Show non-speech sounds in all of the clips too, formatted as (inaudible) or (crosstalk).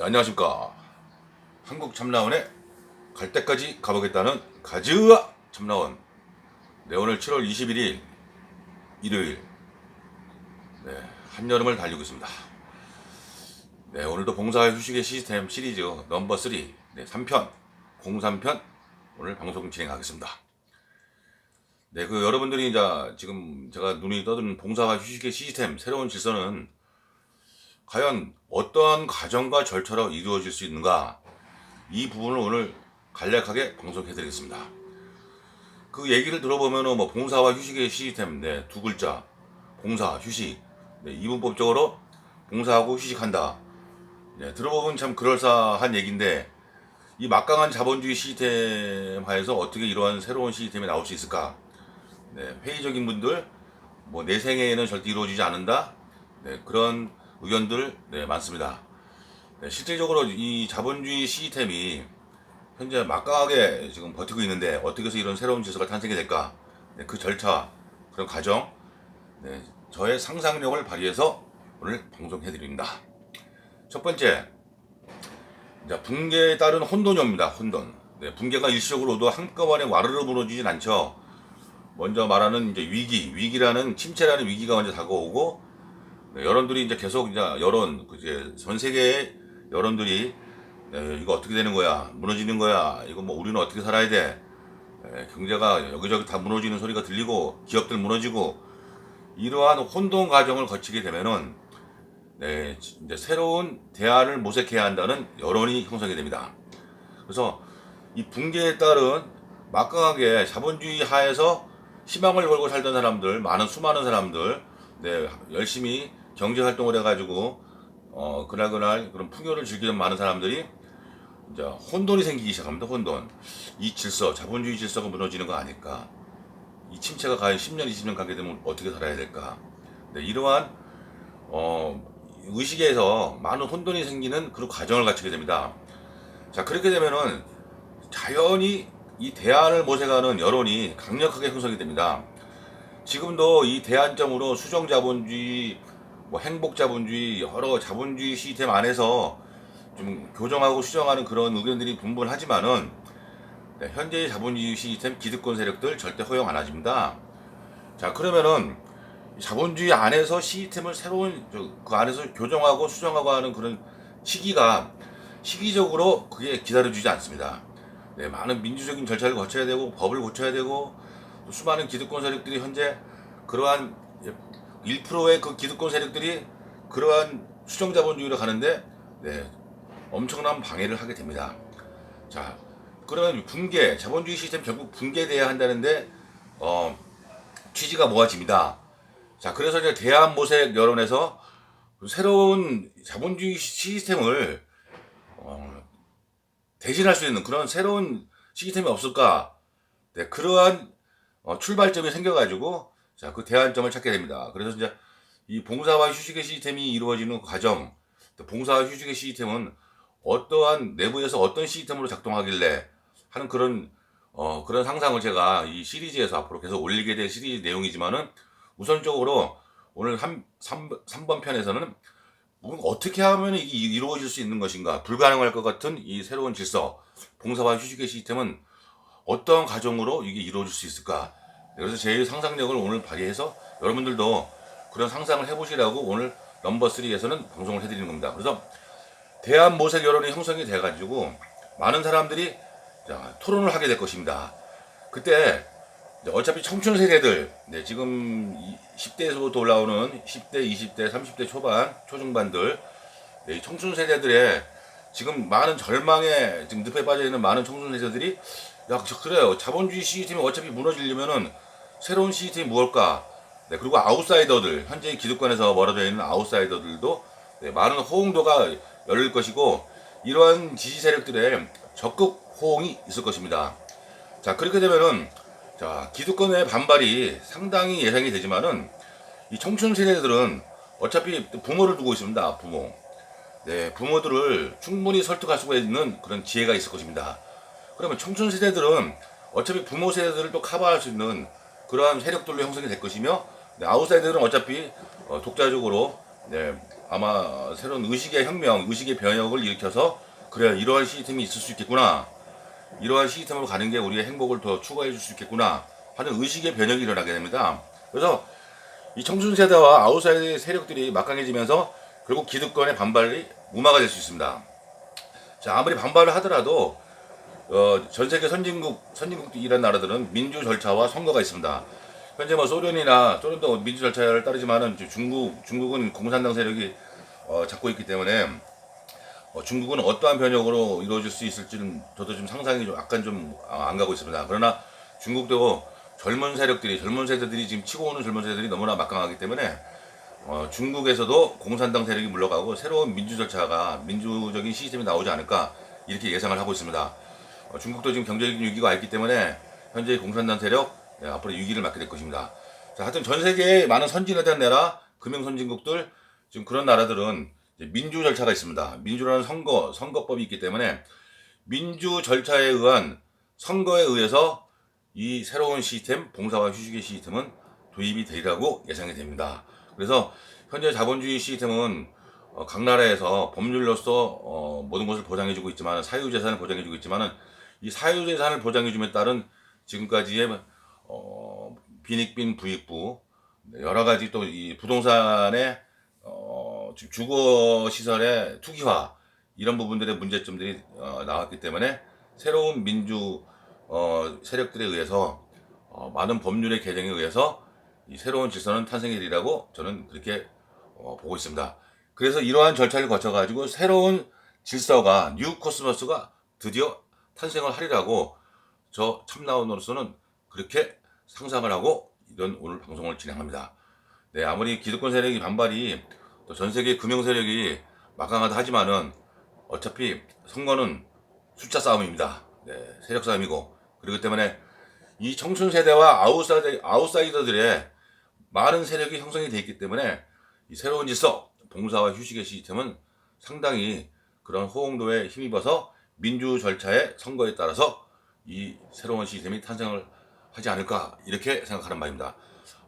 네, 안녕하십니까. 한국 참나원에 갈 때까지 가보겠다는 가즈아 참나원. 네, 오늘 7월 21일 일요일. 네, 한여름을 달리고 있습니다. 네, 오늘도 봉사 휴식의 시스템 시리즈 넘버 3, 네, 3편, 03편 오늘 방송 진행하겠습니다. 네, 그 여러분들이 이제 지금 제가 눈이 떠드는 봉사와 휴식의 시스템 새로운 질서는 과연 어떠한 과정과 절차로 이루어질 수 있는가 이 부분을 오늘 간략하게 방송해 드리겠습니다. 그 얘기를 들어보면은 뭐 봉사와 휴식의 시스템 네, 두 글자 봉사 휴식 네, 이분법적으로 봉사하고 휴식한다. 네, 들어보면 참 그럴싸한 얘기인데 이 막강한 자본주의 시스템 하에서 어떻게 이러한 새로운 시스템이 나올 수 있을까? 네, 회의적인 분들 뭐 내 생애에는 절대 이루어지지 않는다. 네, 그런 의견들 네, 많습니다. 네, 실질적으로 이 자본주의 시스템이 현재 막강하게 지금 버티고 있는데 어떻게 해서 이런 새로운 질서가 탄생이 될까? 네, 그 절차, 그런 과정, 네, 저의 상상력을 발휘해서 오늘 방송해 드립니다. 첫 번째, 자, 붕괴에 따른 혼돈이 옵니다. 혼돈. 네, 붕괴가 일시적으로도 한꺼번에 와르르 무너지진 않죠. 먼저 말하는 이제 위기, 위기라는 침체라는 위기가 먼저 다가오고 네, 여론들이 이제 계속 이제 여론, 그 이제 전 세계의 여론들이 네, 이거 어떻게 되는 거야, 무너지는 거야, 이거 뭐 우리는 어떻게 살아야 돼, 네, 경제가 여기저기 다 무너지는 소리가 들리고 기업들 무너지고 이러한 혼돈 과정을 거치게 되면은 네, 이제 새로운 대안을 모색해야 한다는 여론이 형성이 됩니다. 그래서 이 붕괴에 따른 막강하게 자본주의 하에서 희망을 걸고 살던 사람들, 많은 수많은 사람들, 네, 열심히 경제 활동을 해가지고 어 그날 그날 그런 풍요를 즐기는 많은 사람들이 이제 혼돈이 생기기 시작합니다. 혼돈. 이 질서, 자본주의 질서가 무너지는 거 아닐까? 이 침체가 과연 10년, 20년 가게 되면 어떻게 살아야 될까? 네, 이러한 어 의식에서 많은 혼돈이 생기는 그런 과정을 갖추게 됩니다. 자, 그렇게 되면은 자연히 이 대안을 모색하는 여론이 강력하게 형성이 됩니다. 지금도 이 대안점으로 수정 자본주의, 뭐 행복 자본주의, 여러 자본주의 시스템 안에서 좀 교정하고 수정하는 그런 의견들이 분분하지만은 네, 현재의 자본주의 시스템 기득권 세력들 절대 허용 안 하십니다. 자, 그러면은 자본주의 안에서 시스템을 새로운 저, 그 안에서 교정하고 수정하고 하는 그런 시기가 시기적으로 그게 기다려주지 않습니다. 네, 많은 민주적인 절차를 거쳐야 되고 법을 고쳐야 되고 또 수많은 기득권 세력들이 현재 그러한 1%의 그 기득권 세력들이 그러한 수정 자본주의로 가는데 네, 엄청난 방해를 하게 됩니다. 자, 그러면 붕괴 자본주의 시스템 결국 붕괴돼야 한다는데 어, 취지가 모아집니다. 자, 그래서 이제 대안 모색 여론에서 새로운 자본주의 시스템을 어, 대신할 수 있는 그런 새로운 시스템이 없을까? 네, 그러한 어, 출발점이 생겨가지고 자, 그 대안점을 찾게 됩니다. 그래서 이제 이 봉사와 휴식의 시스템이 이루어지는 과정, 또 봉사와 휴식의 시스템은 어떠한 내부에서 어떤 시스템으로 작동하길래 하는 그런 어, 그런 상상을 제가 이 시리즈에서 앞으로 계속 올리게 될 시리즈 내용이지만은 우선적으로 오늘 한 3, 3번 편에서는 어떻게 하면 이게 이루어질 수 있는 것인가 불가능할 것 같은 이 새로운 질서 봉사와 휴식의 시스템은 어떠한 과정으로 이게 이루어질 수 있을까 그래서 제 상상력을 오늘 발휘해서 여러분들도 그런 상상을 해보시라고 오늘 넘버 3에서는 방송을 해드리는 겁니다 그래서 대한 모색 여론이 형성이 돼가지고 많은 사람들이 자, 토론을 하게 될 것입니다 그때 어차피 청춘 세대들, 네, 지금 10대에서부터 올라오는 10대, 20대, 30대 초반, 초중반들, 네, 이 청춘 세대들의 지금 많은 절망에 지금 늪에 빠져 있는 많은 청춘 세대들이 야, 저 그래요. 자본주의 시스템이 어차피 무너지려면은 새로운 시스템이 무엇일까? 네, 그리고 아웃사이더들, 현재 기득권에서 멀어져 있는 아웃사이더들도 네, 많은 호응도가 열릴 것이고 이러한 지지 세력들의 적극 호응이 있을 것입니다. 자, 그렇게 되면은 자, 기득권의 반발이 상당히 예상이 되지만은 이 청춘 세대들은 어차피 부모를 두고 있습니다. 부모. 네, 부모들을 충분히 설득할 수가 있는 그런 지혜가 있을 것입니다. 그러면 청춘 세대들은 어차피 부모 세대들을 또 커버할 수 있는 그러한 세력들로 형성이 될 것이며 네, 아웃사이더들은 어차피 어, 독자적으로 네, 아마 새로운 의식의 혁명, 의식의 변혁을 일으켜서 그래 이러한 시스템이 있을 수 있겠구나. 이러한 시스템으로 가는 게 우리의 행복을 더 추구해 줄 수 있겠구나 하는 의식의 변혁이 일어나게 됩니다. 그래서 이 청춘 세대와 아웃사이드 세력들이 막강해지면서 결국 기득권의 반발이 무마가 될 수 있습니다. 자, 아무리 반발을 하더라도 어, 전 세계 선진국 선진국 이런 나라들은 민주 절차와 선거가 있습니다. 현재 뭐 소련이나 소련도 민주 절차를 따르지만은 중국 중국은 공산당 세력이 어, 잡고 있기 때문에 어, 중국은 어떠한 변혁으로 이루어질 수 있을지는 저도 좀 상상이 좀 약간 좀 안 가고 있습니다. 그러나 중국도 젊은 세력들이 젊은 세대들이 지금 치고 오는 젊은 세대들이 너무나 막강하기 때문에 어, 중국에서도 공산당 세력이 물러가고 새로운 민주 절차가 민주적인 시스템이 나오지 않을까 이렇게 예상을 하고 있습니다. 어, 중국도 지금 경제적인 위기가 와 있기 때문에 현재 공산당 세력 예, 앞으로 위기를 맞게 될 것입니다. 자, 하여튼 전 세계에 많은 선진화된 나라, 금융 선진국들 지금 그런 나라들은 민주 절차가 있습니다. 민주라는 선거, 선거법이 있기 때문에 민주 절차에 의한 선거에 의해서 이 새로운 시스템, 봉사와 휴식의 시스템은 도입이 되리라고 예상이 됩니다. 그래서 현재 자본주의 시스템은 어, 각 나라에서 법률로서 어, 모든 것을 보장해주고 있지만 사유재산을 보장해주고 있지만 이 사유재산을 보장해줌에 따른 지금까지의 어, 빈익빈 부익부 네, 여러 가지 또 이 부동산의 어, 주거 시설의 투기화 이런 부분들의 문제점들이 어, 나왔기 때문에 새로운 민주 어, 세력들에 의해서 어, 많은 법률의 개정에 의해서 이 새로운 질서는 탄생이리라고 저는 그렇게 어, 보고 있습니다. 그래서 이러한 절차를 거쳐가지고 새로운 질서가 뉴 코스모스가 드디어 탄생을 하리라고 저 참나원으로서는 그렇게 상상을 하고 이런 오늘 방송을 진행합니다. 네, 아무리 기득권 세력이 반발이 또 전 세계 금융 세력이 막강하다 하지만은 어차피 선거는 숫자 싸움입니다. 네, 세력 싸움이고 그렇기 때문에 이 청춘 세대와 아웃사이더, 아웃사이더들의 많은 세력이 형성이 되어 있기 때문에 이 새로운 질서, 봉사와 휴식의 시스템은 상당히 그런 호응도에 힘입어서 민주 절차의 선거에 따라서 이 새로운 시스템이 탄생을 하지 않을까 이렇게 생각하는 바입니다.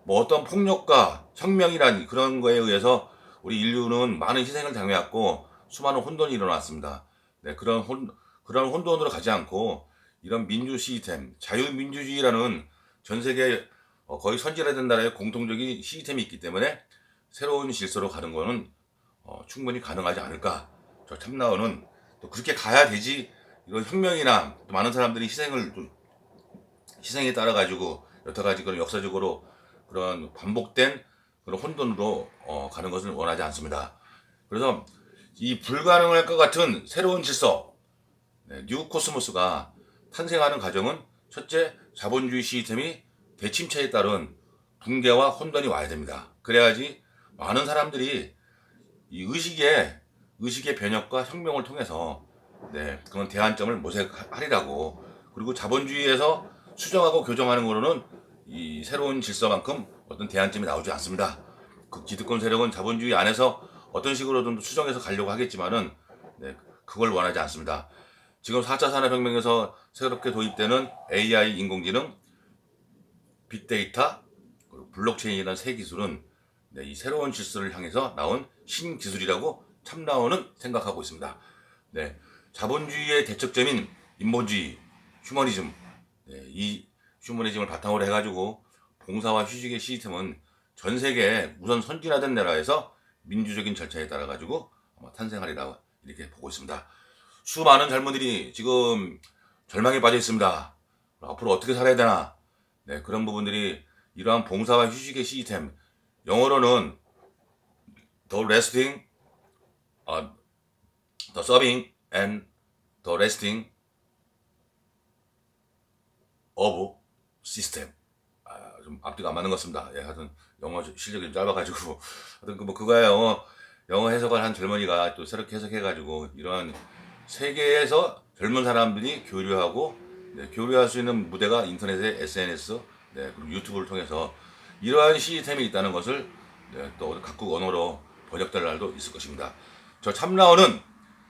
뭐 어떤 폭력과 혁명이란 그런 거에 의해서 우리 인류는 많은 희생을 당해왔고 수많은 혼돈이 일어났습니다. 네, 그런 혼 그런 혼돈으로 가지 않고 이런 민주 시스템, 자유민주주의라는 전 세계 어, 거의 선진화된 나라의 공통적인 시스템이 있기 때문에 새로운 질서로 가는 거는 어, 충분히 가능하지 않을까. 저 참나원은 또 그렇게 가야 되지. 이런 혁명이나 또 많은 사람들이 희생을 또 희생에 따라 가지고 여러 가지 그런 역사적으로 그런 반복된 그런 혼돈으로 어, 가는 것을 원하지 않습니다. 그래서 이 불가능할 것 같은 새로운 질서, 네, 뉴 코스모스가 탄생하는 과정은 첫째 자본주의 시스템이 대침체에 따른 붕괴와 혼돈이 와야 됩니다. 그래야지 많은 사람들이 이 의식의 의식의 변혁과 혁명을 통해서 네, 그런 대안점을 모색하리라고 그리고 자본주의에서 수정하고 교정하는 거로는 이 새로운 질서만큼 어떤 대안점이 나오지 않습니다. 그 기득권 세력은 자본주의 안에서 어떤 식으로든 수정해서 가려고 하겠지만은 네, 그걸 원하지 않습니다. 지금 4차 산업혁명에서 새롭게 도입되는 AI 인공지능, 빅데이터, 블록체인이라는 새 기술은 네, 이 새로운 질서를 향해서 나온 신기술이라고 참나원은 생각하고 있습니다. 네, 자본주의의 대척점인 인본주의, 휴머니즘, 네, 이 휴머니즘을 바탕으로 해가지고 봉사와 휴식의 시스템은 전 세계 우선 선진화된 나라에서 민주적인 절차에 따라 가지고 아마 탄생하리라 이렇게 보고 있습니다. 수많은 젊은이들이 지금 절망에 빠져 있습니다. 앞으로 어떻게 살아야 되나? 네, 그런 부분들이 이러한 봉사와 휴식의 시스템, 영어로는 the resting, uh, the serving and the resting of system. 아, 좀 앞뒤가 안 맞는 것 같습니다. 예, 하여튼 영어 실력이 좀 짧아가지고 (laughs) 하여튼 그 뭐 그거야 영어 영어 해석을 한 젊은이가 또 새롭게 해석해가지고 이러한 세계에서 젊은 사람들이 교류하고 네, 교류할 수 있는 무대가 인터넷의 SNS, 네, 그리고 유튜브를 통해서 이러한 시스템이 있다는 것을 네, 또 각국 언어로 번역될 날도 있을 것입니다. 저 참나원은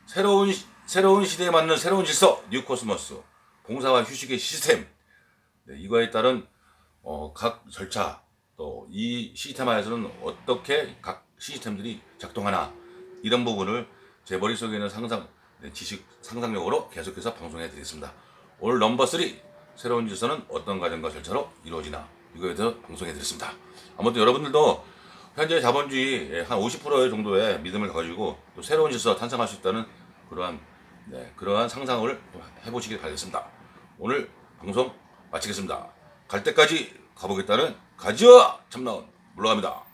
새로운 시- 새로운 시대에 맞는 새로운 질서, 뉴코스모스, 봉사와 휴식의 시스템, 네, 이거에 따른 어, 각 절차 또 이 시스템 하에서는 어떻게 각 시스템들이 작동하나 이런 부분을 제 머릿속에 있는 상상 네, 지식 상상력으로 계속해서 방송해 드리겠습니다. 오늘 넘버 3 새로운 질서는 어떤 과정과 절차로 이루어지나 이거에 대해서 방송해 드렸습니다. 아무튼 여러분들도 현재 자본주의 한 50% 정도의 믿음을 가지고 또 새로운 질서 탄생할 수 있다는 그러한 네, 그러한 상상을 또 해보시길 바라겠습니다. 오늘 방송 마치겠습니다. 갈 때까지 가보겠다는 가지와 참나온 물러갑니다.